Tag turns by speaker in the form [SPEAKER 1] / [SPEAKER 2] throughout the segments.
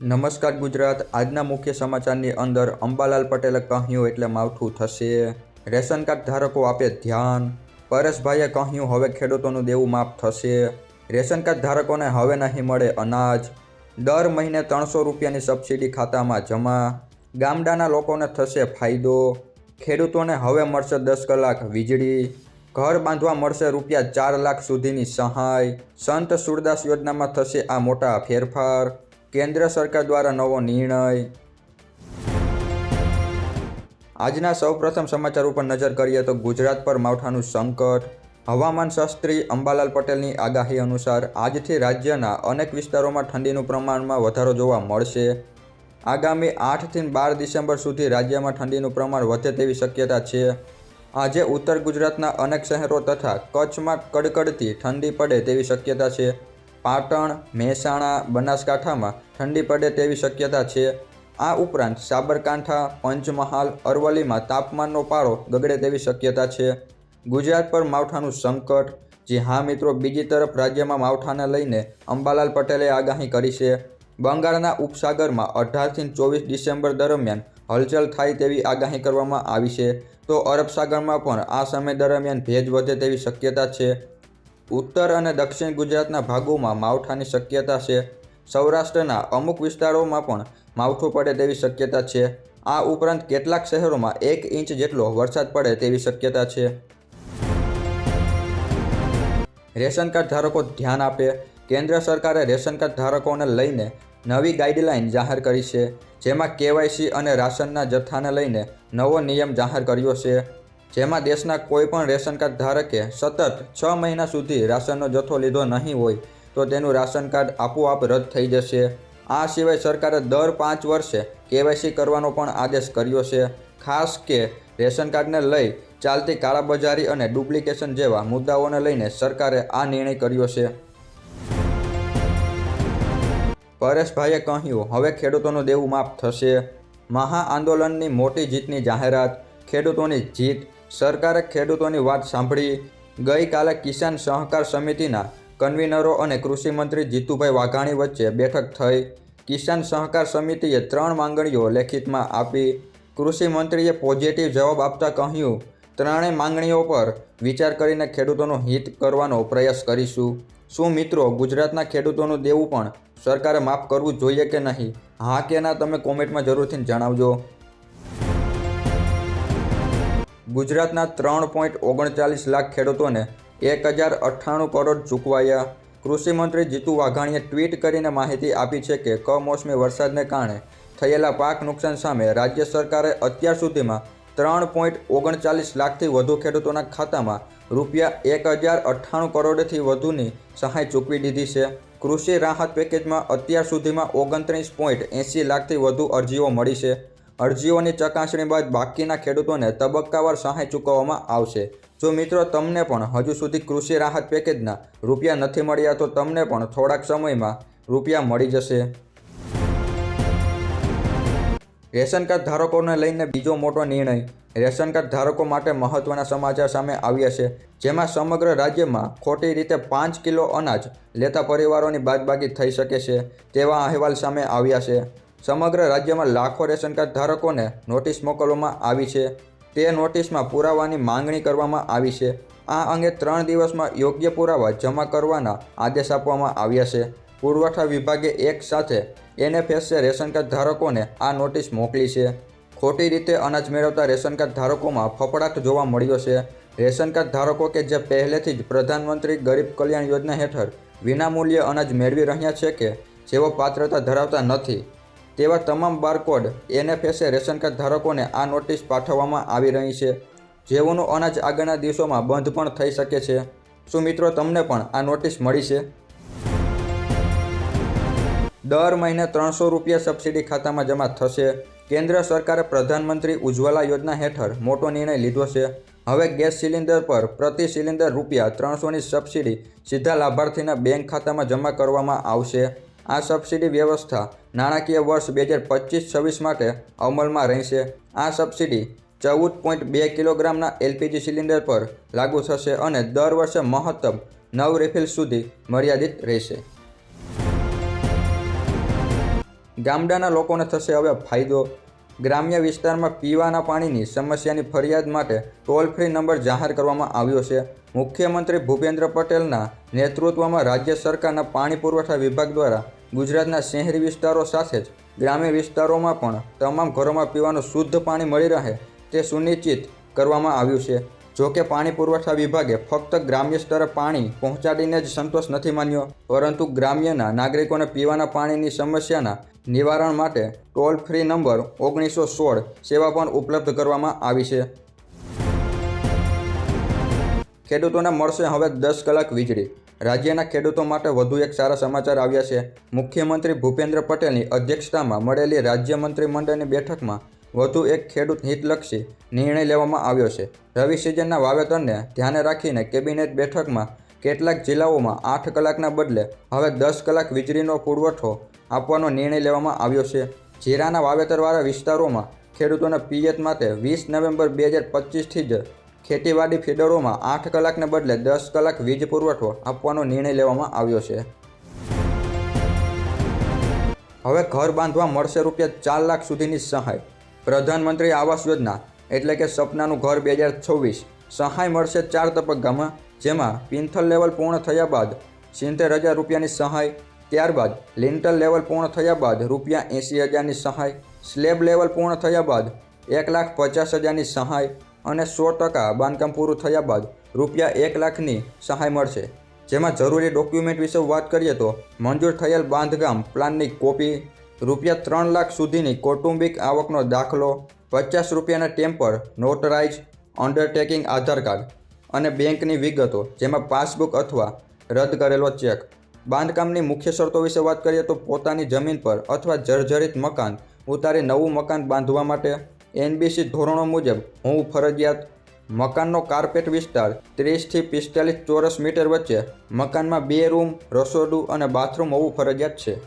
[SPEAKER 1] નમસ્કાર ગુજરાત, આજના મુખ્ય સમાચારની અંદર અંબાલાલ પટેલે કહ્યું એટલે માવઠું થશે. રેશન કાર્ડ ધારકો આપે ધ્યાન. પરેશભાઈએ કહ્યું, હવે ખેડૂતોનું દેવું માફ થશે. રેશન કાર્ડ ધારકોને હવે નહીં મળે અનાજ. દર મહિને ત્રણસો રૂપિયાની સબસિડી ખાતામાં જમા. ગામડાના લોકોને થશે ફાયદો. ખેડૂતોને હવે મળશે દસ કલાક વીજળી. ઘર બાંધવા મળશે રૂપિયા ચાર લાખ સુધીની સહાય. સંત સુરદાસ યોજનામાં થશે આ મોટા ફેરફાર. કેન્દ્ર સરકાર દ્વારા નવો નિર્ણય. આજના સૌપ્રથમ સમાચાર ઉપર નજર કરીએ તો ગુજરાત પર માવઠાનું સંકટ. હવામાન શાસ્ત્રી અંબાલાલ પટેલની આગાહી અનુસાર આજથી રાજ્યના અનેક વિસ્તારોમાં ઠંડીનું પ્રમાણમાં વધારો જોવા મળશે. આગામી આઠથી બાર ડિસેમ્બર સુધી રાજ્યમાં ઠંડીનું પ્રમાણ વધે તેવી શક્યતા છે. આજે ઉત્તર ગુજરાતના અનેક શહેરો તથા કચ્છમાં કડકડતી ઠંડી પડે તેવી શક્યતા છે. પાટણ, મહેસાણા, બનાસકાંઠામાં ઠંડી પડે તેવી શક્યતા છે. આ ઉપરાંત સાબરકાંઠા, પંચમહાલ, અરવલ્લીમાં તાપમાનનો પારો ગગડે તેવી શક્યતા છે. ગુજરાત પર માવઠાનું સંકટ, જી હા મિત્રો બીજી તરફ રાજ્યમાં માવઠાને લઈને અંબાલાલ પટેલે આગાહી કરી છે. બંગાળના ઉપસાગરમાં અઢારથી ચોવીસ ડિસેમ્બર દરમિયાન હલચલ થાય તેવી આગાહી કરવામાં આવી છે. તો અરબ સાગરમાં પણ આ સમય દરમિયાન ભેજ વધે તેવી શક્યતા છે. ઉત્તર અને દક્ષિણ ગુજરાતના ભાગોમાં માવઠાની શક્યતા છે. સૌરાષ્ટ્રના અમુક વિસ્તારોમાં પણ માવઠું પડે તેવી શક્યતા છે. આ ઉપરાંત કેટલાક શહેરોમાં એક ઇંચ જેટલો વરસાદ પડે તેવી શક્યતા છે. રેશન કાર્ડ ધારકો ધ્યાન આપે. કેન્દ્ર સરકારે રેશન કાર્ડ ધારકોને લઈને નવી ગાઈડલાઇન જાહેર કરી છે. જેમાં કેવાયસી અને રાશનના જથ્થાને લઈને નવો નિયમ જાહેર કર્યો છે. જેમાં દેશના કોઈપણ રેશન કાર્ડ ધારકે સતત છ મહિના સુધી રાશનનો જથ્થો લીધો નહીં હોય, તો તેનું રાશન કાર્ડ આપોઆપ રદ થઈ જશે. આ સિવાય સરકારે દર પાંચ વર્ષે કેવાયસી કરવાનો પણ આદેશ કર્યો છે. ખાસ કે રેશન કાર્ડને લઈ ચાલતી કાળાબજારી અને ડુપ્લિકેશન જેવા મુદ્દાઓને લઈને સરકારે આ નિર્ણય કર્યો છે. પરેશભાઈએ કહ્યું, હવે ખેડૂતોનું દેવું માફ થશે. મહા આંદોલનની મોટી જીતની જાહેરાત, ખેડૂતોની જીત સરકારે ખેડૂતોની વાત સાંભળી ગઈકાલે કિસાન સહકાર સમિતિના કન્વીનરો અને કૃષિમંત્રી જીતુભાઈ વાઘાણી વચ્ચે બેઠક થઈ. કિસાન સહકાર સમિતિએ ત્રણ માંગણીઓ લેખિતમાં આપી. કૃષિમંત્રીએ પોઝિટિવ જવાબ આપતા કહ્યું, ત્રણેય માંગણીઓ પર વિચાર કરીને ખેડૂતોનું હિત કરવાનો પ્રયાસ કરીશું. શું મિત્રો, ગુજરાતના ખેડૂતોનું દેવું પણ સરકારે માફ કરવું જોઈએ કે નહીં? હા કે ના, તમે કોમેન્ટમાં જરૂરથી જણાવજો. ગુજરાતના ત્રણ પોઈન્ટ ઓગણચાલીસ લાખ ખેડૂતોને એક હજાર અઠ્ઠાણું કરોડ ચૂકવાયા. કૃષિમંત્રી જીતુ વાઘાણીએ ટ્વીટ કરીને માહિતી આપી છે કે, કમોસમી વરસાદને કારણે થયેલા પાક નુકસાન સામે રાજ્ય સરકારે અત્યાર સુધીમાં ત્રણ પોઈન્ટ ઓગણચાલીસ લાખથી વધુ ખેડૂતોના ખાતામાં રૂપિયા એક હજાર અઠ્ઠાણું કરોડથી વધુની સહાય ચૂકવી દીધી છે. કૃષિ રાહત પેકેજમાં અત્યાર સુધીમાં ઓગણત્રીસ પોઈન્ટ એંસી લાખથી વધુ અરજીઓ મળી છે. અરજીઓની ચકાસણી બાદ બાકીના ખેડૂતોને તબક્કાવાર સહાય ચૂકવવામાં આવશે. જો મિત્રો તમને પણ હજુ સુધી કૃષિ રાહત પેકેજના રૂપિયા નથી મળ્યા, તો તમને પણ થોડાક સમયમાં રૂપિયા મળી જશે. રેશન કાર્ડ ધારકોને લઈને બીજો મોટો નિર્ણય. રેશન કાર્ડ ધારકો માટે મહત્વના સમાચાર સામે આવ્યા છે, જેમાં સમગ્ર રાજ્યમાં ખોટી રીતે પાંચ કિલો અનાજ લેતા પરિવારોની બાદબાકી થઈ શકે છે, તેવા અહેવાલ સામે આવ્યા છે. સમગ્ર રાજ્યમાં લાખો રેશન કાર્ડ ધારકોને નોટિસ મોકલવામાં આવી છે. તે નોટિસમાં પુરાવાની માંગણી કરવામાં આવી છે. આ અંગે ત્રણ દિવસમાં યોગ્ય પુરાવા જમા કરવાના આદેશ આપવામાં આવ્યા છે. પુરવઠા વિભાગે એક સાથે એનએફએસએ રેશન કાર્ડ ધારકોને આ નોટિસ મોકલી છે. ખોટી રીતે અનાજ મેળવતા રેશન કાર્ડ ધારકોમાં ફફડાટ જોવા મળ્યો છે. રેશન કાર્ડ ધારકો કે જે પહેલેથી જ પ્રધાનમંત્રી ગરીબ કલ્યાણ યોજના હેઠળ વિનામૂલ્યે અનાજ મેળવી રહ્યા છે કે જેઓ પાત્રતા ધરાવતા નથી. તેવા તમામ બારકોડ એનએફએસએ રેશન કાર્ડ ધારકોને આ નોટિસ પાઠવવામાં આવી રહી છે. જેઓનું અનાજ આગળના દિવસોમાં બંધ પણ થઈ શકે છે. શું મિત્રો તમને પણ આ નોટિસ મળી છે? દર મહિને ત્રણસો રૂપિયા સબસિડી ખાતામાં જમા થશે. કેન્દ્ર સરકારે પ્રધાનમંત્રી ઉજ્જવલા યોજના હેઠળ મોટો નિર્ણય લીધો છે. હવે ગેસ સિલિન્ડર પર પ્રતિ સિલિન્ડર રૂપિયા ત્રણસોની સબસિડી સીધા લાભાર્થીના બેંક ખાતામાં જમા કરવામાં આવશે. આ સબસિડી વ્યવસ્થા નાણાકીય વર્ષ બે હજાર પચીસ છવ્વીસ માટે અમલમાં રહેશે. આ સબસિડી ચૌદ પોઈન્ટ બે કિલોગ્રામના એલપીજી સિલિન્ડર પર લાગુ થશે અને દર વર્ષે મહત્તમ નવ રિફિલ સુધી મર્યાદિત રહેશે. ગામડાના લોકોને થશે હવે ફાયદો. ગ્રામ્ય વિસ્તારમાં પીવાના પાણીની સમસ્યાની ફરિયાદ માટે ટોલ ફ્રી નંબર જાહેર કરવામાં આવ્યો છે. મુખ્યમંત્રી ભૂપેન્દ્ર પટેલના નેતૃત્વમાં રાજ્ય સરકારના પાણી પુરવઠા વિભાગ દ્વારા ગુજરાતના શહેરી વિસ્તારો સાથે જ ગ્રામ્ય વિસ્તારોમાં પણ તમામ ઘરોમાં પીવાનું શુદ્ધ પાણી મળી રહે તે સુનિશ્ચિત કરવામાં આવ્યું છે. જો કે પાણી પુરવઠા વિભાગે ફક્ત ગ્રામ્ય સ્તરે પાણી પહોંચાડીને જ સંતોષ નથી માન્યો, પરંતુ ગ્રામ્યના નાગરિકોને પીવાના પાણીની સમસ્યાના નિવારણ માટે ટોલ ફ્રી નંબર ઓગણીસો સોળ સેવા પણ ઉપલબ્ધ કરવામાં આવી છે. ખેડૂતોને મળશે હવે દસ કલાક વીજળી. રાજ્યના ખેડૂતો માટે વધુ એક સારા સમાચાર આવ્યા છે. મુખ્યમંત્રી ભૂપેન્દ્ર પટેલની અધ્યક્ષતામાં મળેલી રાજ્ય મંત્રીમંડળની બેઠકમાં વધુ એક ખેડૂત હિતલક્ષી નિર્ણય લેવામાં આવ્યો છે. રવિ સિઝનના વાવેતરને ધ્યાને રાખીને કેબિનેટ બેઠકમાં કેટલાક જિલ્લાઓમાં આઠ કલાકના બદલે હવે દસ કલાક વીજળીનો પુરવઠો આપવાનો નિર્ણય લેવામાં આવ્યો છે. જીરાના વાવેતરવાળા વિસ્તારોમાં ખેડૂતોના પિયત માટે વીસ નવેમ્બર બે હજાર પચીસથી જ ખેતીવાડી ફીડરોમાં આઠ કલાકને બદલે દસ કલાક વીજ પુરવઠો આપવાનો નિર્ણય લેવામાં આવ્યો છે. હવે ઘર બાંધવા મળશે રૂપિયા ચાર લાખ સુધીની સહાય. પ્રધાનમંત્રી આવાસ યોજના એટલે કે સપનાનું ઘર બે હજાર છવ્વીસ. સહાય મળશે ચાર તબક્કામાં, જેમાં પિન્થલ લેવલ પૂર્ણ થયા બાદ સિત્તેર હજાર રૂપિયાની સહાય, ત્યારબાદ લિન્ટલ લેવલ પૂર્ણ થયા બાદ રૂપિયા એંસી હજારની સહાય, સ્લેબ લેવલ પૂર્ણ થયા બાદ એક લાખ પચાસ હજારની સહાય અને સો ટકા બાંધકામ પૂરું થયા બાદ રૂપિયા એક લાખની સહાય મળશે. જેમાં જરૂરી ડોક્યુમેન્ટ વિશે વાત કરીએ તો મંજૂર થયેલ બાંધકામ પ્લાનની કોપી, રૂપિયા ત્રણ લાખ સુધીની કૌટુંબિક આવકનો દાખલો, પચાસ રૂપિયાના ટેમ્પર, નોટરાઇઝ અંડરટેકિંગ આધાર કાર્ડ અને બેંકની વિગતો, જેમાં પાસબુક અથવા રદ કરેલો ચેક. બાંધકામની મુખ્ય શરતો વિશે વાત કરીએ તો પોતાની જમીન પર અથવા જર્જરિત મકાન ઉતારી નવું મકાન બાંધવા માટે એનબીસી ધોરણો મુજબ હું ફરજિયાત મકાનનો કાર્પેટ વિસ્તાર ત્રીસથી પિસ્તાલીસ ચોરસ મીટર વચ્ચે મકાનમાં બે રૂમ, રસોડું અને બાથરૂમ હોવું ફરજિયાત છે.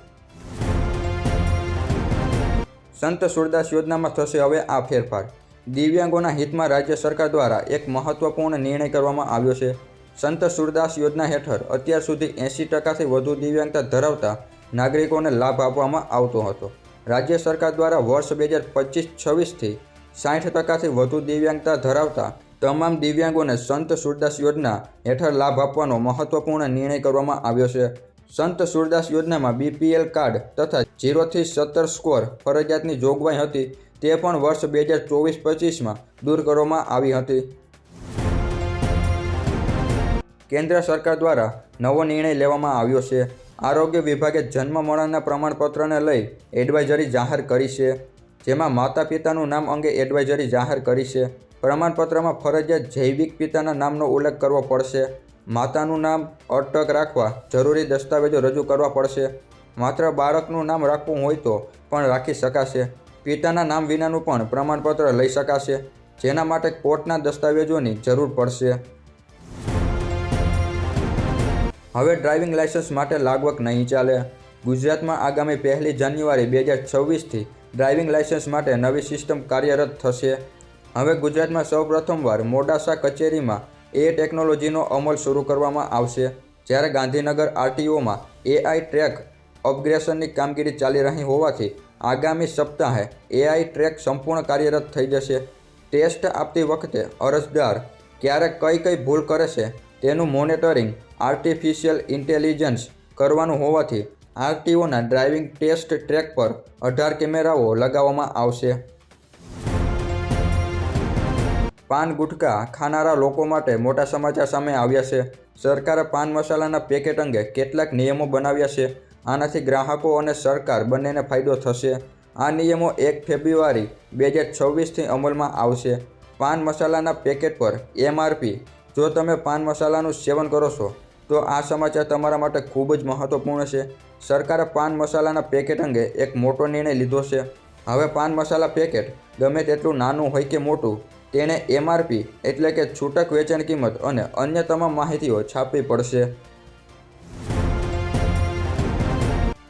[SPEAKER 1] સંત સુરદાસ યોજનામાં થશે હવે આ ફેરફાર. દિવ્યાંગોના હિતમાં રાજ્ય સરકાર દ્વારા એક મહત્વપૂર્ણ નિર્ણય કરવામાં આવ્યો છે. સંત સુરદાસ યોજના હેઠળ અત્યાર સુધી એંસી ટકાથી વધુ દિવ્યાંગતા ધરાવતા નાગરિકોને લાભ આપવામાં આવતો હતો. રાજ્ય સરકાર દ્વારા વર્ષ બે હજાર પચીસ છવ્વીસથી સાઠ ટકાથી વધુ દિવ્યાંગતા ધરાવતા તમામ દિવ્યાંગોને સંત સુરદાસ યોજના હેઠળ લાભ આપવાનો મહત્વપૂર્ણ નિર્ણય કરવામાં આવ્યો છે. સંત સુરદાસ યોજનામાં બીપીએલ કાર્ડ તથા ઝીરોથી સત્તર સ્કોર ફરજિયાતની જોગવાઈ હતી તે પણ વર્ષ બે હજાર ચોવીસ પચીસમાં દૂર કરવામાં આવી હતી. કેન્દ્ર સરકાર દ્વારા નવો નિર્ણય લેવામાં આવ્યો છે. આરોગ્ય વિભાગે જન્મ મરણના પ્રમાણપત્રને લઈ એડવાઇઝરી જાહેર કરી છે, જેમાં માતા પિતાનું નામ અંગે એડવાઇઝરી જાહેર કરી છે. પ્રમાણપત્રમાં ફરજિયાત જૈવિક પિતાના નામનો ઉલ્લેખ કરવો પડશે. માતાનું નામ અટક રાખવા જરૂરી દસ્તાવેજો રજૂ કરવા પડશે. માત્ર બાળકનું નામ રાખવું હોય તો પણ રાખી શકાશે. પિતાના નામ વિનાનું પણ પ્રમાણપત્ર લઈ શકાશે, જેના માટે કોર્ટના દસ્તાવેજોની જરૂર પડશે. હવે ડ્રાઇવિંગ લાયસન્સ માટે લાગવક નહીં ચાલે. ગુજરાતમાં આગામી પહેલી જાન્યુઆરી બે હજાર છવ્વીસથી ડ્રાઇવિંગ લાયસન્સ માટે નવી સિસ્ટમ કાર્યરત થશે. હવે ગુજરાતમાં સૌપ્રથમવાર મોડાસા કચેરીમાં એ ટેકનોલોજીનો અમલ શરૂ કરવામાં આવશે. જ્યારે ગાંધીનગર આરટીઓમાં એઆઈ ટ્રેક અપગ્રેશનની કામગીરી ચાલી રહી હોવાથી આગામી સપ્તાહે એઆઈ ટ્રેક સંપૂર્ણ કાર્યરત થઈ જશે. ટેસ્ટ આપતી વખતે અરજદાર ક્યારે કઈ કઈ ભૂલ કરે છે તેનું મોનિટરિંગ આર્ટિફિશિયલ ઇન્ટેલિજન્સ કરવાનું હોવાથી આરટીઓના ડ્રાઇવિંગ ટેસ્ટ ટ્રેક પર અઢાર કેમેરાઓ લગાવવામાં આવશે. પાન ગુટખા ખાનારા લોકો માટે મોટા સમાચાર સામે આવ્યા છે. સરકારે પાન મસાલાના પેકેટ અંગે કેટલાક નિયમો બનાવ્યા છે. આનાથી ગ્રાહકો અને સરકાર બંનેને ફાયદો થશે. આ નિયમો એક ફેબ્રુઆરી બે હજાર છવ્વીસથી અમલમાં આવશે. પાન મસાલાના પેકેટ પર એમઆરપી જો તમે પાન મસાલાનું સેવન કરો છો, તો આ સમાચાર તમારા માટે ખૂબ જ મહત્વપૂર્ણ છે. સરકારે પાન મસાલાના પેકેટ અંગે એક મોટો નિર્ણય લીધો છે. હવે પાન મસાલા પેકેટ, ગમે તેટલું નાનું હોય કે મોટું તેણે એમઆરપી એટલે કે છૂટક વેચાણ કિંમત અને અન્ય તમામ માહિતીઓ છાપવી પડશે.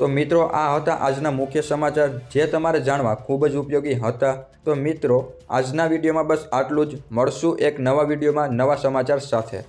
[SPEAKER 1] તો મિત્રો, આ હતા આજના મુખ્ય સમાચાર જે તમારે જાણવા ખૂબ જ ઉપયોગી હતા. તો મિત્રો, આજના વિડીયોમાં બસ આટલું જ. મળશું એક નવા વિડીયોમાં નવા સમાચાર સાથે.